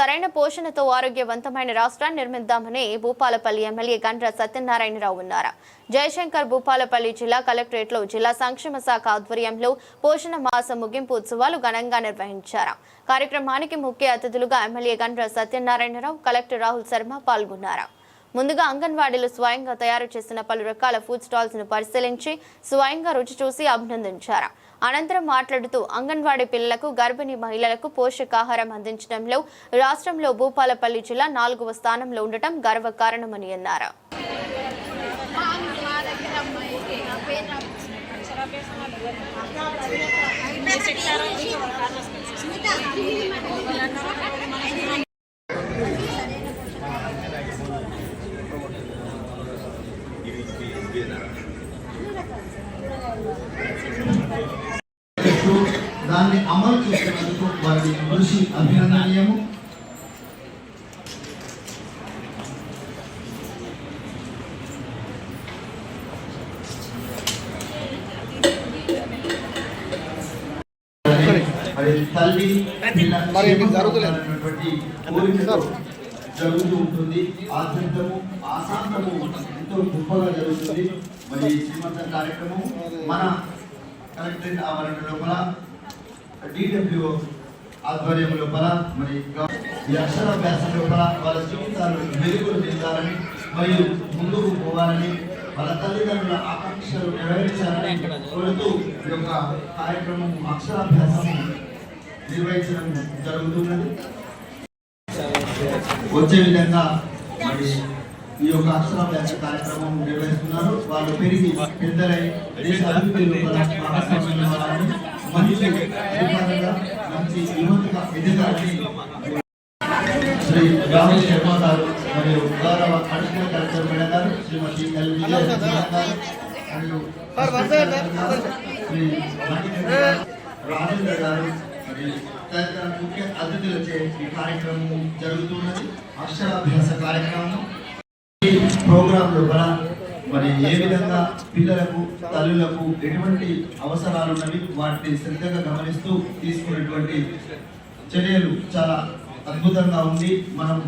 సరైన పోషణతో ఆరోగ్యవంతమైన రాష్ట్రాన్ని నిర్మిద్దామని భూపాలపల్లి ఎమ్మెల్యే గండ్ర సత్యనారాయణరావు ఉన్నారు. జయశంకర్ భూపాలపల్లి జిల్లా కలెక్టరేట్లో జిల్లా సంక్షేమ శాఖ ఆధ్వర్యంలో పోషణ మాస ముగింపు ఉత్సవాలు ఘనంగా నిర్వహించారు. కార్యక్రమానికి ముఖ్య అతిథులుగా ఎమ్మెల్యే గండ్ర సత్యనారాయణరావు కలెక్టర్ రాహుల్ శర్మ పాల్గొన్నారు. ముందుగా అంగన్వాడీలు స్వయంగా తయారు చేసిన పలు రకాల ఫుడ్ స్టాల్స్ను పరిశీలించి స్వయంగా రుచి చూసి అభినందించారు. అనంతరం మాట్లాడుతూ అంగన్వాడీ పిల్లలకు గర్భిణీ మహిళలకు పోషకాహారం అందించడంలో రాష్ట్రంలో భూపాలపల్లి జిల్లా నాలుగవ స్థానంలో ఉండటం గర్వకారణమని అన్నారు. చేస్తూ దాన్ని అమలు చేస్తున్నందుకు వారి కృషి అభినందనీయము. తల్లి మరి జరుగుతలేదు. జరుగుతూ ఉంటుంది. ఆద్యంతము ఆశాంతము ఎంతో గొప్పగా జరుగుతుంది. మరి శ్రీమంత కార్యక్రమం మన కలెక్టరేట్ ఆవరణ లోపల డిడబ్ల్యూ ఆధ్వర్యం లోపల మరి ఈ అక్షరాభ్యాస లోపల వాళ్ళ జీవితాలు మెరుగులు నిందాలని మరియు ముందుకు పోవాలని వాళ్ళ తల్లిదండ్రుల ఆకాంక్షలు నెరవేర్చాలని కోరుతూ ఈ యొక్క కార్యక్రమం అక్షరాభ్యాసం నిర్వహించడం జరుగుతున్నది. వచ్చే విధంగా మరి ఈ యొక్క అక్షరాభ్యాస కార్యక్రమం నిర్వహిస్తున్నారు. వాళ్ళు పెరిగి పెద్దలై దేశ అభివృద్ధి మంచి అధికారులుగా మంచి యువతగా ఎదగాలని శ్రీ రాహుల్ శర్మ గారు మరియు గౌరవ అడిషనల్ కలెక్టర్ మేడం గారు శ్రీమతి ఎల్ విజయ మరియు శ్రీ రాజేంద్ర గారు మరియు తదితర ముఖ్య అతిథులచే ఈ కార్యక్రమం జరుగుతున్నది. అక్షరాభ్యాస కార్యక్రమం. ఈ ప్రోగ్రాం మరి ఏ విధంగా పిల్లలకు తల్లులకు ఎటువంటి అవసరాలు ఉన్నవి వాటిని శ్రద్ధగా గమనిస్తూ తీసుకున్నటువంటి చర్యలు చాలా అద్భుతంగా ఉంది. మనం